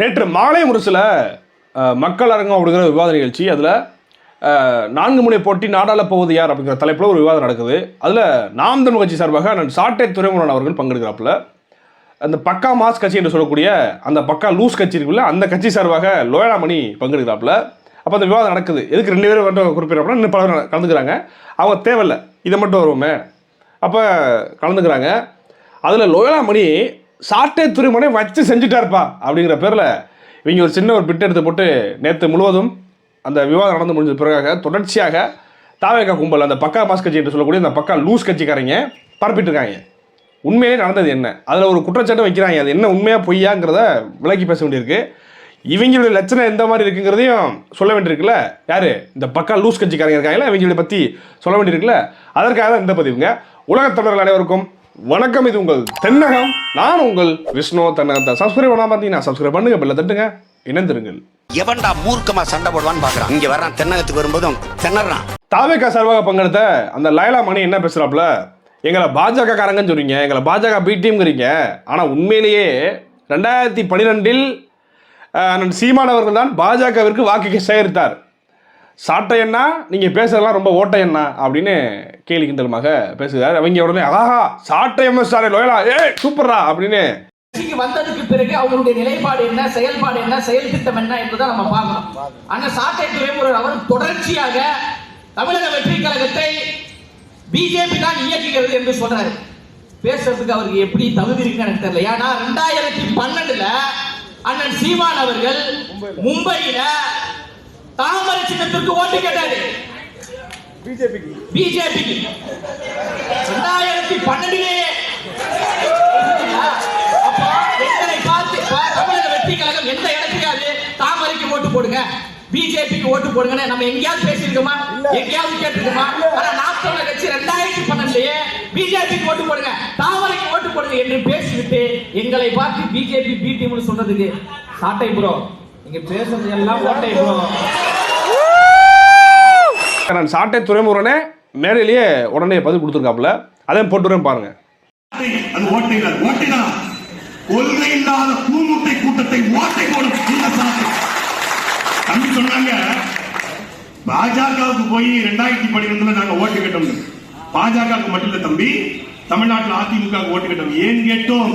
நேற்று மாலை முரசில் மக்கள் அரங்கம் அப்படிங்கிற விவாத நிகழ்ச்சி அதில் நான்கு முனை போட்டி நாடாள போவது யார் அப்படிங்கிற தலைப்பில் ஒரு விவாதம் நடக்குது. அதில் நாம் தமிழ் கட்சி சார்பாக அண்ணன் சாட்டை துறைமுகன் அவர்கள் பங்கெடுக்கிறாப்புல. அந்த பக்கா மாஸ் கட்சி என்று சொல்லக்கூடிய அந்த பக்கா லூஸ் கட்சி இருக்குல்ல அந்த கட்சி சார்பாக லோயலாமணி பங்கெடுக்கிறாப்புல. அப்போ அந்த விவாதம் நடக்குது. எதுக்கு ரெண்டு பேரும் மட்டும் குறிப்பிடறப்ப இன்னும் பலர் கலந்துக்கிறாங்க. அவங்க தேவையில்லை. இதை மட்டும் வருவோமே. அப்போ கலந்துக்கிறாங்க. அதில் லோயலாமணி சாட்டை துறைமுனை வச்சு செஞ்சுட்டாருப்பா அப்படிங்கிற பேரில் இவங்க ஒரு சின்ன ஒரு பிட் எடுத்து போட்டு நேற்று முழுவதும் அந்த விவாதம் நடந்து முடிஞ்ச பிறகாக தொடர்ச்சியாக தாவேகா கும்பல் அந்த பக்கா மாஸ் கட்சி என்று சொல்லக்கூடிய அந்த பக்கா லூஸ் கட்சிக்காரங்க பரப்பிட்டு இருக்காங்க உண்மையிலே நடந்தது என்ன? அதில் ஒரு குற்றச்சாட்டு வைக்கிறாங்க. அது என்ன உண்மையாக பொய்யாங்கிறத விலக்கி பேச வேண்டியிருக்கு. இவங்களுடைய லட்சணம் எந்த மாதிரி இருக்குங்கிறதையும் சொல்ல வேண்டியிருக்குல்ல. யார்? இந்த பக்கா லூஸ் கட்சிக்காரங்க இருக்காங்களா இவங்களை பற்றி சொல்ல வேண்டியிருக்குல்ல. அதற்காக தான் இந்த பதிவுங்க. உலகத் தமிழர்கள் அனைவருக்கும் வணக்கம் இது உங்கள் தென்னகம். நான் உங்கள் விஷ்ணு தென்னகத்தை. சப்ஸ்கிரைப் பண்ணாம பார்த்தீங்கன்னா சப்ஸ்கிரைப் பண்ணுங்க பெல்ல தட்டுங்க இணைந்திருங்கள். எவன்டா மூர்க்கமா சண்டை போடுவான்னு பாக்குறான். இங்க வர்றான் தென்னகத்துக்கு வரும்போது திணறான். தாவேக்கா சார்பாக பங்கெடுத்த அந்த லைலா மணி என்ன பேசுறாப்புல? எங்களை பாஜக காரங்கன்னு சொல்றீங்க எங்களை பாஜக பி டீம்ங்கிறீங்க ஆனால் உண்மையிலேயே ரெண்டாயிரத்தி பன்னிரெண்டில் சீமானவர்கள் தான் பாஜகவிற்கு வாக்கு சேகரித்தார். சாட்டை என்ன நீங்கள் பேசுறதெல்லாம் ரொம்ப ஓட்டை என்ன அப்படின்னு கேலி கிண்டலுமாக பேசுகிறார். அவங்க உடனே அழகா சாட்டை எம்எஸ் சாரை லோயலா ஏ சூப்பர்ரா அப்படின்னு வந்ததுக்கு பிறகு அவங்களுடைய நிலைப்பாடு என்ன செயல்பாடு என்ன செயல் திட்டம் என்ன என்பதை நம்ம பார்க்கணும். அண்ணன் சாட்டை துறைமுருகன் அவர் தொடர்ச்சியாக தமிழக வெற்றி கழகத்தை பிஜேபி தான் இயக்குகிறது என்று சொல்றாரு. பேசுறதுக்கு அவருக்கு எப்படி தகுதி இருக்குன்னு எனக்கு தெரியல. ஏன்னா ரெண்டாயிரத்தி பன்னெண்டுல அண்ணன் சீமான் அவர்கள் மும்பையில தாமரை சின்னத்திற்கு ஓட்டு கேட்டாரு. பிஜேபிக்கு ரெண்டாயிரத்தி பன்னெண்டிலேயே. எங்களை பார்த்து தமிழக வெற்றி கழகம் எந்த இடத்துக்காவது தாமரைக்கு ஓட்டு போடுங்க. பிஜேபிக்கு ஓட்டு போடுங்கன்னு நம்ம எங்கேயாவது பேசியிருக்கோமா? எங்கேயாவது கேட்டிருக்கோமா? ஆனா தமிழர் கட்சி ரெண்டாயிரத்தி பன்னெண்டுலயே பிஜேபிக்கு ஓட்டு போடுங்க. தாமரைக்கு ஓட்டு போடுங்க என்று பேசிவிட்டு எங்களை பார்த்து பிஜேபி பி டீம்னு சொல்றதுக்கு சாட்டை ப்ரோ நீங்க பேசுறது எல்லாம் ஓட்டை நான் சாட்டை துறைமுகனே மேடையிலேயே உடனே பதில் கொடுத்துருக்காப்புல. அதையும் போட்டுறேன் பாருங்க. அது ஓட்டை இல்லை, ஓட்டைதான் கொள்கை இல்லாத பூமுட்டை கூட்டத்தை ஓட்டை போடும் இந்த சாட்டை. தம்பி சொன்னாங்க பாஜகவுக்கு போய் ரெண்டாயிரத்தி பன்னிரெண்டுல நாங்க ஓட்டு கேட்டோம். பாஜகவுக்கு மட்டும் இல்ல தம்பி தமிழ்நாட்டில் அதிமுக ஓட்டு கேட்டோம். ஏன் கேட்டோம்?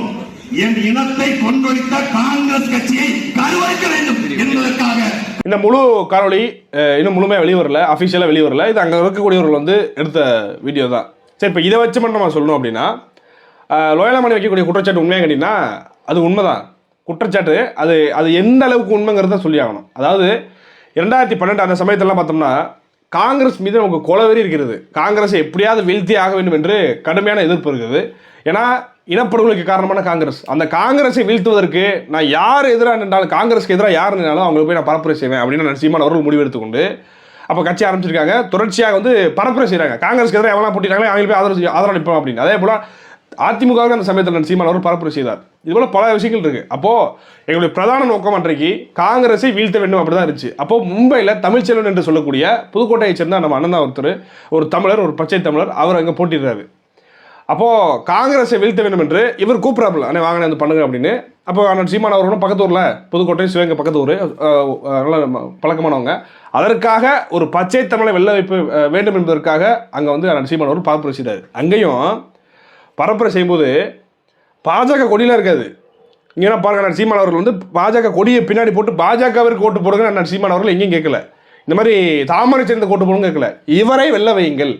என் இனத்தை கொண்டொழித்த காங்கிரஸ் கட்சியை கருவறுக்க வேண்டும் என்பதற்காக. இந்த முழு காணொலி இன்னும் முழுமையாக வெளிவரல அஃபிஷியலாக வெளிவரல. இது அங்கே இருக்கக்கூடியவர்கள் வந்து எடுத்த வீடியோ தான். சரி இப்போ இதை வச்சு மட்டும் நம்ம சொல்லணும் அப்படின்னா அஹ், லோயலாமணி வைக்கக்கூடிய குற்றச்சாட்டு உண்மையாக கேட்டிங்கன்னா அது உண்மை தான் குற்றச்சாட்டு அது அது எந்த அளவுக்கு உண்மைங்கிறத சொல்லி ஆகணும் அதாவது இரண்டாயிரத்தி பன்னெண்டு அந்த சமயத்திலலாம் பார்த்தோம்னா காங்கிரஸ் மீது நமக்கு கொலவெறி இருக்கிறது. காங்கிரஸை எப்படியாவது வீழ்த்தி ஆக வேண்டும் என்று கடுமையான எதிர்ப்பு இருக்குது. ஏன்னா இனப்படுகொலைக்கு காரணமான காங்கிரஸ். அந்த காங்கிரஸை வீழ்த்துவதற்கு நான் யார் எதிராக நின்றாலும் காங்கிரஸ்க்கு எதிராக யார் நின்றாலும் அவங்க போய் நான் பரப்புரை செய்வேன் அப்படின்னு நான் சீமான் அவர்கள் முடிவெடுத்துக்கொண்டு அப்போ கட்சி ஆரம்பிச்சிருக்காங்க. தொடர்ச்சியாக வந்து பரப்புரை செய்கிறாங்க காங்கிரஸ்க்கு எதிராக எவ்வளோ போட்டிருக்காங்களோ அவங்க போய் ஆதரவு செய்ய- அப்படின்னு. அதே போல் அதிமுகவுக்கு அந்த சமயத்தில் நான் சீமான் அவர் பரப்புரை செய்தார். இதுபோல் பல விஷயங்கள் இருக்குது அப்போது எங்களுடைய பிரதான நோக்கம் அன்றைக்கு காங்கிரஸை வீழ்த்த வேண்டும் அப்படி தான் இருந்துச்சு. அப்போது மும்பையில் தமிழ்ச்செல்வன் என்று சொல்லக்கூடிய புதுக்கோட்டையை சேர்ந்த நம்ம அண்ணன் ஒருத்தர் ஒரு தமிழர் ஒரு பச்சை தமிழர் அவர் அங்கே போட்டிடுறாரு அப்போது காங்கிரஸை வீழ்த்த வேண்டும் என்று இவர் கூப்பிட்றாப்புல அண்ணே வாங்க வந்து பண்ணுங்க அப்படின்னு. அப்போ அண்ணன் சீமான் அவர்களும் பக்கத்து ஊரில் புதுக்கோட்டை சிவகங்கை பக்கத்து ஊர் நல்ல பழக்கமானவங்க. அதற்காக ஒரு பச்சை தமிழை வெள்ள வைப்பு வேண்டும் என்பதற்காக அங்கே வந்து அண்ணன் சீமான் அவர்கள் பரப்புரை செய்தார் அங்கேயும் பரப்புரை செய்யும்போது பாஜக கொடியெலாம் இருக்காது. இங்கே பாருங்க அண்ணன் சீமான் அவர்கள் வந்து பாஜக கொடியை பின்னாடி போட்டு பாஜகவிற்கு ஓட்டு போடுங்க அண்ணன் சீமான் அவர்கள் எங்கேயும் கேட்கல. இந்த மாதிரி தாமரை சேர்ந்த ஓட்டு போடுங்க கேட்கல. இவரை வெள்ள வையுங்கள்.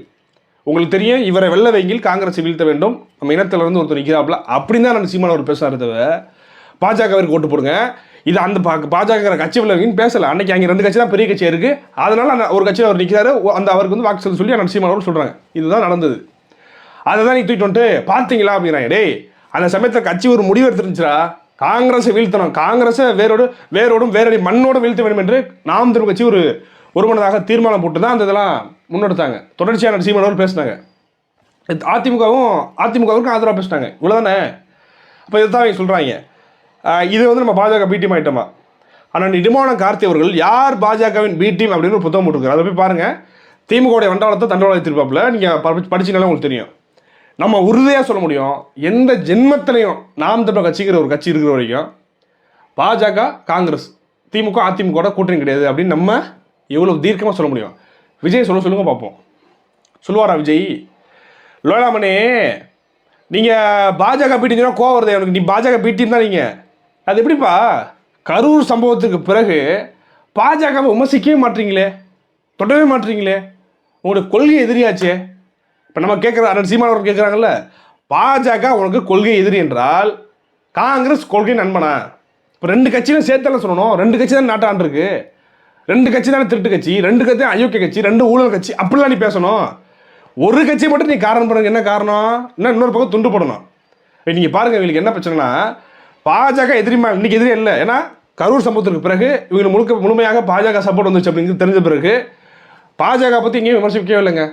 உங்களுக்கு தெரியும் இவரை வெள்ள வையுங்கள் காங்கிரஸை வீழ்த்த வேண்டும். நம்ம இனத்திலிருந்து ஒருத்தர் நிற்கிறாப்புல அப்படின்னு தான் நான் சீமான் அவர் பேசுறாரு தவிர பாஜகவிற்கு ஓட்டு போடுங்க. இது அந்த பா- பாஜக கட்சி விளைவின்னு பேசலை. அன்னைக்கு அங்கே ரெண்டு கட்சி தான் பெரிய கட்சியாக இருக்குது அதனால் அந்த ஒரு கட்சியில் அவர் நிற்கிறாரு அந்த அவருக்கு வந்து வாக்கு செலுத்த சொல்லி அண்ணன் சீமான் அவர் சொல்கிறாங்க இதுதான் நடந்தது. அதை தான் நீ தூக்கிட்டு வந்துட்டு பார்த்தீங்களா அப்படிங்கிறாங்க. டேய் அந்த சமயத்தில் கட்சி ஒரு முடிவு எடுத்துருந்துச்சா காங்கிரஸை வீழ்த்தணும். காங்கிரஸை வேரோடு வேரோடும் வேறடி மண்ணோடு வீழ்த்த வேண்டும் என்று நாம் திரும்ப கட்சி ஒரு ஒருமனதாக தீர்மானம் போட்டு தான் அந்த இதெல்லாம் முன்னெடுத்தாங்க. தொடர்ச்சியான சீமானவர் பேசினாங்க. அதிமுகவும் அதிமுகவுக்கும் ஆதரவாக பேசினாங்க. இவ்வளோதானே அப்போ இதுதான் அவங்க சொல்கிறாங்க இது வந்து நம்ம பாஜக பி ஐட்டமா ஆனால் இடுமான கார்த்தி அவர்கள் யார் பாஜகவின் பி டீம் அப்படின்னு ஒரு புத்தகம் போட்டுருக்காரு. அதை போய் பாருங்கள் திமுகவுடைய வண்டாளத்தை தண்டவாளத்தை திருப்பாப்பில் நீங்கள் படிச்சீங்கனாலே உங்களுக்கு தெரியும். நம்ம உறுதியாக சொல்ல முடியும். எந்த ஜென்மத்திலையும் நாம் தமிழ் கட்சிங்கிற ஒரு கட்சி இருக்கிற வரைக்கும் பாஜக காங்கிரஸ் திமுக அதிமுக கூட்டணி கிடையாது அப்படின்னு நம்ம எவ்வளோ தீர்க்கமாக சொல்ல முடியும். விஜய் சொல்ல சொல்லுங்க பார்ப்போம். சொல்லுவாரா விஜய்? லோலாமணி நீங்கள் பாஜக பீட்டிங்கன்னா கோவம் வருது எனக்கு நீ பாஜக பீட்டின்னு தான் நீங்கள் அது எப்படிப்பா? கரூர் சம்பவத்துக்கு பிறகு பாஜகவை விமர்சிக்கவே மாட்டீங்களே? தொடவே மாட்டீங்களே? உங்களுடைய கொள்கை எதிரியாச்சே? இப்போ நம்ம கேட்குற அண்ணன் சீமானவர் கேட்குறாங்கல்ல பாஜக உனக்கு கொள்கை எதிரி என்றால் காங்கிரஸ் கொள்கை நண்பனா? இப்போ ரெண்டு கட்சியும் சேர்த்தால சொல்லணும் ரெண்டு கட்சி தான் நாட்டாண்டுருக்கு. ரெண்டு கட்சி தானே திருட்டு கட்சி ரெண்டு கட்சி அயோக்கிய கட்சி ரெண்டு ஊழல் கட்சி அப்படிலாம் நீ பேசணும். ஒரு கட்சி மட்டும் நீ காரணம் பண்ணுங்க என்ன காரணம்? என்ன இன்னொரு பக்கம் துண்டு போடணும். நீங்கள் பாருங்க இவங்களுக்கு என்ன பிரச்சனைனா பாஜக எதிரிமா இன்னைக்கு எதிரே இல்லை. ஏன்னா கரூர் சம்பவத்திற்கு பிறகு இவங்க முழுக்க முழுமையாக பாஜக சப்போர்ட் வந்துச்சு அப்படிங்கிறது தெரிஞ்ச பிறகு பாஜக பற்றி எங்கேயும் விமர்சிக்கவே இல்லைங்க.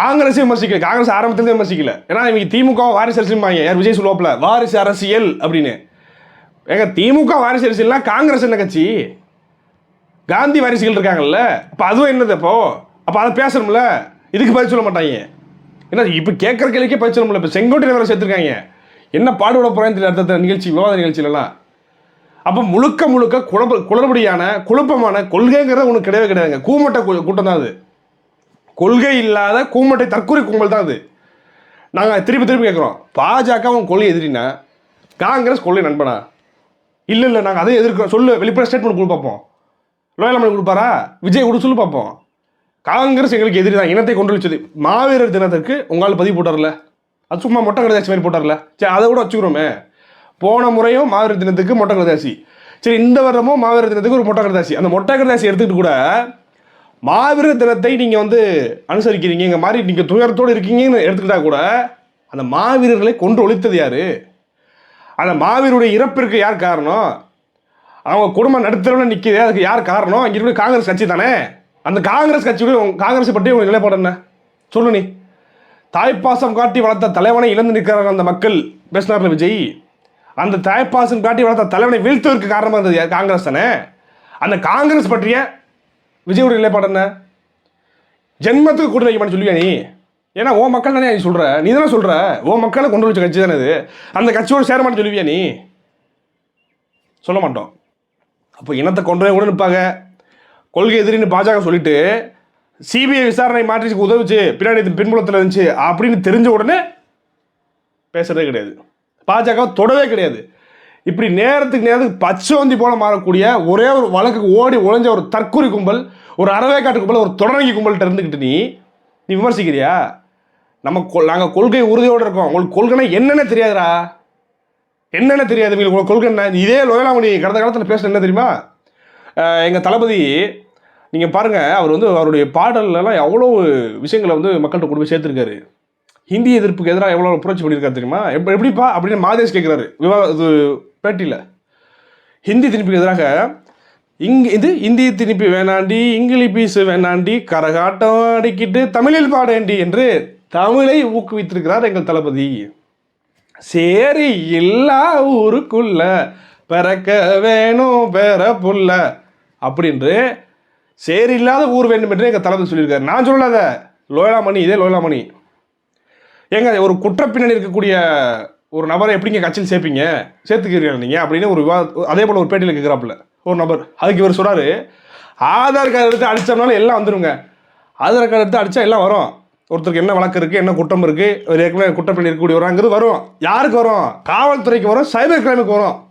காங்கிரஸையும் விமர்சிக்கல காங்கிரஸ் ஆரம்பத்திலேருந்து விமர்சிக்கல. ஏன்னா இவங்க திமுக வாரிசு அரசியல்பாங்க யார் விஜய் சொல்லுவாப்பில்? வாரிசு அரசியல் அப்படின்னு. ஏங்க திமுக வாரிசு அரசியல்னா காங்கிரஸ் என்ன கட்சி? காந்தி வாரிசுகள் இருக்காங்கல்ல அப்போ அதுவும் என்னது அப்போ? அப்போ அதை பேசணும்ல? இதுக்கு பதில் சொல்ல மாட்டாங்க. என்ன இப்போ கேட்குற கேள்விக்கே பதில் சொல்லணும்ல இப்போ செங்கோட்டையில் வேறு சேர்த்துருக்காங்க. என்ன பாடுபட போகிறேன்னு தெரியல அடுத்த நிகழ்ச்சி விவாத நிகழ்ச்சியிலலாம். அப்போ முழுக்க முழுக்க குழப்ப குளறுபடியான குழப்பமான கொள்கைங்கிறது உனக்கு கிடையவே கிடையாதுங்க. கூமட்டை கூட்டம் தான் அது. கொள்கை இல்லாத கூமட்டை தற்கொலை கும்பல் தான் அது. நாங்கள் திருப்பி திருப்பி கேட்குறோம் பாஜக உன் கொள்கை எதிரினா காங்கிரஸ் கொள்கை நண்பனா? இல்லை இல்லை நாங்கள் அதை எதிர்க்கிறோம். சொல்லு வெளிப்பட ஸ்டேட்மெண்ட் கொடு பார்ப்போம் கொடுப்பாரா? விஜய் கொடு சொல்லு பார்ப்போம். காங்கிரஸ் எங்களுக்கு எதிரி தான் இனத்தை கொண்டு மாவீரர் தினத்திற்கு உங்களால் பதிவு போட்டார்ல? அது சும்மா மொட்டை கடைதாசி மாதிரி போட்டார்ல? சரி அதை கூட வச்சுக்கிறோமே. போன முறையும் மாவீரர் தினத்துக்கு மொட்டை கடைதாசி சரி இந்த வருடமும் மாவீரர் தினத்துக்கு ஒரு மொட்டை கடைதாசி அந்த மொட்டை கடைதாசி எடுத்துக்கிட்டு கூட மாவீரர் தினத்தை நீங்கள் வந்து அனுசரிக்கிறீங்க இங்கே மாதிரி நீங்கள் துயரத்தோடு இருக்கீங்கன்னு எடுத்துக்கிட்டா கூட அந்த மாவீரர்களை கொண்டு ஒழித்தது யார்? அந்த மாவீருடைய இறப்பிற்கு யார் காரணம்? அவங்க குடும்பம் நடுத்தரவில் நிற்கிது அதுக்கு யார் காரணம்? இங்கே இருக்கிற காங்கிரஸ் கட்சி தானே? அந்த காங்கிரஸ் கட்சியுடைய உங்கள் காங்கிரஸ் பற்றி உங்கள் நிலைப்பாடு என்ன? சொல்லு நீ. தாய்ப்பாசம் காட்டி வளர்த்த தலைவனை இழந்து நிற்கிறாங்க அந்த மக்கள். பேசினார்ல விஜய். அந்த தாய்ப்பாசம் காட்டி வளர்த்த தலைவனை வீழ்த்துவதற்கு காரணமாக இருந்தது காங்கிரஸ் தானே? அந்த காங்கிரஸ் பற்றிய விஜயோட நிலைப்பாடு என்ன? ஜென்மத்துக்கு கூட்டணி வைக்க சொல்லுவியா நீ? ஏன்னா ஓ மக்கள் தானே நீ சொல்கிற நீ தானே சொல்கிற ஓ மக்களை கொண்டு வச்ச கட்சி தானே இது? அந்த கட்சியோட சேர சொல்லுவியா நீ? சொல்ல மாட்டோம். அப்போ இனத்தை கொண்டு போய் கூட நிற்பாங்க கொள்கை எதிரின்னு பாஜக சொல்லிட்டு சிபிஐ விசாரணை மாற்றி உதவுச்சு பின்னாடி இது பின்புலத்தில் இருந்துச்சு அப்படின்னு தெரிஞ்ச உடனே பேசுறதே கிடையாது. பாஜக தொடவே கிடையாது. இப்படி நேரத்துக்கு நேரத்துக்கு பச்சோந்தி போல மாறக்கூடிய ஒரே ஒரு வழக்குக்கு ஓடி ஒழிஞ்ச ஒரு தற்கொலை கும்பல் ஒரு அறவேக்காட்டு கும்பல் ஒரு தொடரங்கி கும்பல்கிட்ட இருந்துக்கிட்டு நீ நீ விமர்சிக்கிறியா? நம்ம கொ- நாங்கள் கொள்கை உறுதியோடு இருக்கோம். உங்களுக்கு கொள்கைனா என்னென்ன தெரியாதுடா. என்னென்ன தெரியாது உங்களுக்கு கொள்கை என்ன? இதே லோயலாமணி கடந்த காலத்தில் பேசுன என்ன தெரியுமா? எங்கள் தளபதி நீங்கள் பாருங்கள் அவர் வந்து அவருடைய பாடல்லாம் எவ்வளோ விஷயங்களை வந்து மக்கள்கிட்ட கொண்டு போய் சேர்த்துருக்காரு. ஹிந்தி எதிர்ப்புக்கு எதிராக எவ்வளோ புரட்சி பண்ணியிருக்காரு தெரியுமா? எப்ப எப்படிப்பா அப்படின்னு மாதேஷ் கேட்குறாரு விவா இது பேட்டியில். ஹிந்தி திணிப்புக்கு எதிராக இங் இது இந்திய திணிப்பு வேணாண்டி இங்கிலீஷ் வேணாண்டி கரகாட்டம் அடிக்கிட்டு தமிழில் பாடேண்டி என்று தமிழை ஊக்குவித்திருக்கிறார் எங்கள் தளபதி. சரி எல்லா ஊருக்குள்ள பிறக்க வேணும் பெற புள்ள. அப்படின்று சரி இல்லாத ஊர் வேண்டும் என்று எங்கள் தளபதி சொல்லியிருக்காரு. நான் சொல்லாத லோயலாமணி இதே லோயலாமணி. ஏங்க ஒரு குற்றப்பின்னணி இருக்கக்கூடிய ஒரு நபரை எப்படிங்க கட்சியில் சேர்ப்பீங்க? சேர்த்துக்கிறீங்க நீங்கள் அப்படின்னு ஒரு விவாத அதே போல் ஒரு பேட்டியில் கேட்குறாப்புல ஒரு நபர். அதுக்கு இவர் சொல்றாரு ஆதார் கார்டு எடுத்து அடித்தோம்னாலும் எல்லாம் வந்துருங்க. ஆதார் கார்டு எடுத்து அடித்தா எல்லாம் வரும். ஒருத்தருக்கு என்ன வழக்கு இருக்குது என்ன குற்றம் இருக்குது ஒரு ஏற்கனவே குற்றப்பின்னணி இருக்கக்கூடிய வராங்கிறது வரும். யாருக்கு வரும்? காவல்துறைக்கு வரும் சைபர் கிரைமுக்கு வரும்.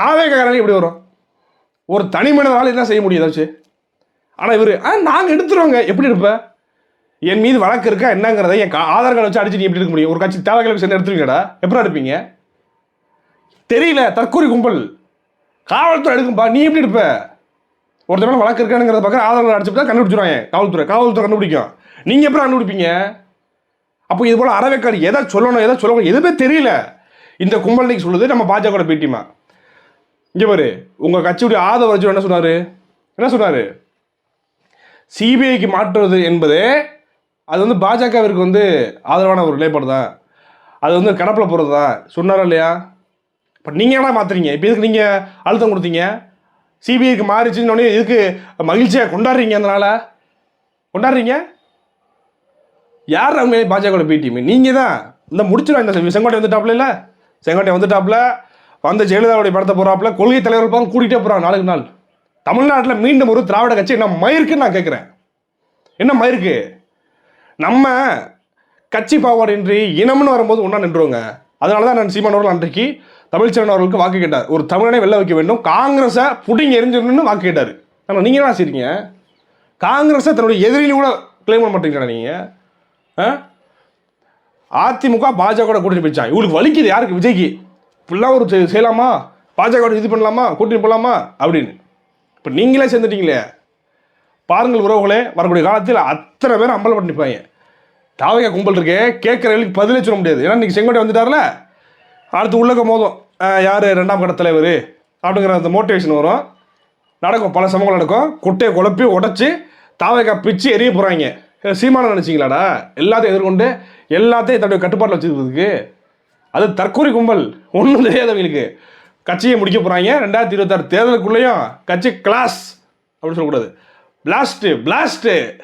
தாவேக்காரங்க எப்படி வரும். ஒரு தனி மனிதனால் என்ன செய்ய முடியும் ஏதாச்சும் ஆனால் இவர் ஆ நாங்கள் எடுத்துருவோங்க. எப்படி இருப்பேன் என் மீது வழக்கு இருக்கா என்னங்கிறத என் கா- ஆதார் கார்டு வச்சு அடிச்சு நீ எப்படி இருக்க முடியும்? ஒரு கட்சி தேவைகளை சேர்ந்து எடுத்துருவீங்கடா. எப்படி எடுப்பீங்க? தெரியல தற்கொலை கும்பல். காவல்துறை எடுக்கும்பா நீ எப்படி இருப்ப ஒருத்தர் மேல வழக்கு இருக்கானுங்கிறத பார்க்க ஆதார் கார்டு அடிச்சுட்டா கண்டுபிடிச்சிருவாங்க காவல்துறை. காவல்துறை கண்டுபிடிக்கும். நீங்கள் எப்படி கண்டுபிடிப்பீங்க? அப்போ இது போல் அறவைக்காடு எதை சொல்லணும் எதை சொல்லணும் எதுவுமே தெரியல. இந்த கும்பல் சொல்லுது நம்ம பாஜக பேட்டிமா இங்கே பாரு உங்கள் கட்சியுடைய ஆதரவு என்ன சொன்னார்? என்ன சொன்னார்? சிபிஐக்கு மாற்றுவது என்பது அது வந்து பாஜகவிற்கு வந்து ஆதரவான ஒரு நிலைப்பாடு தான். அது வந்து கடப்பில் போகிறது தான். சொன்னாரா இல்லையா? இப்போ நீங்கள் என்ன மாற்றுறீங்க இப்போ இதுக்கு நீங்கள் அழுத்தம் கொடுத்தீங்க? சிபிஐக்கு மாறிச்சுன்னு உடனே இதுக்கு மகிழ்ச்சியாக கொண்டாடுறீங்க அதனால் கொண்டாடுறீங்க? யார் அவங்க பாஜக பி டீம் நீங்கள் தான் இந்த முடிச்சிடும் இந்த செங்கோட்டை வந்துட்டாப்ல இல்லை? செங்கோட்டை வந்துட்டாப்ல வந்த ஜெயலலிதாவுடைய படத்தை போகிறாப்புல கொள்கை தலைவர் பார்த்து கூட்டிகிட்டே போகிறாங்க நாளுக்கு நாள். தமிழ்நாட்டில் மீண்டும் ஒரு திராவிட கட்சி என்ன மயிருக்குன்னு நான் கேட்குறேன் என்ன மயிருக்கு? நம்ம கட்சி பாகுபாடின்றி இனம்னு வரும்போது ஒன்றா நின்றுவோங்க அதனால தான் நான் சீமான் அவர்கள் அன்றைக்கு தமிழ்ச்சரன் அவர்களுக்கு வாக்கு கேட்டார். ஒரு தமிழனை வெளில வைக்க வேண்டும். காங்கிரஸை புடிங்க எரிஞ்சிடணும்னு வாக்கு கேட்டார். ஆனால் நீங்கள் என்ன செய்றீங்க? காங்கிரஸை தன்னுடைய எதிரின்னு கூட கிளைம் பண்ண மாட்டேங்கிறா நீங்கள் அதிமுக பாஜக கூட்டணி போயிச்சான் இவளுக்கு வலிக்குது யாருக்கு? விஜய்க்கு. ஃபுல்லாக ஒரு செய்யலாமா? பாஜக இது பண்ணலாமா? கூட்டணி போடலாமா? அப்படின்னு. இப்போ நீங்களே சேர்ந்துட்டீங்களே. பாருங்கள் உறவுகளே வரக்கூடிய காலத்தில் அத்தனை பேர் அம்பல் பண்ணிப்பாங்க தாவக கும்பல் இருக்கே கேட்குறவங்களுக்கு பதிலே சொல்ல முடியாது. ஏன்னா இன்றைக்கி செங்கோட்டை வந்துட்டார்ல? அடுத்து உள்ளக்க மோதும். யார்? ரெண்டாம் கட்ட தலைவர். அப்படிங்கிற அந்த மோட்டிவேஷன் வரும். நடக்கும். பல சமூகம் நடக்கும். குட்டையை குழப்பி உடச்சி தாவக பிச்சு எரிய போகிறாங்க சீமான நினச்சிங்களாடா? எல்லாத்தையும் எதிர்கொண்டு எல்லாத்தையும் தன்னுடைய கட்டுப்பாட்டில் வச்சுக்கிறதுக்கு அது தற்கொலை கும்பல். ஒன்றும் தெரியாது அவங்களுக்கு. கட்சியை முடிக்க போகிறாங்க ரெண்டாயிரத்தி இருபத்தாறு தேர்தலுக்குள்ளேயும் கட்சி கிளாஸ் அப்படின்னு சொல்லக்கூடாது. Blast blast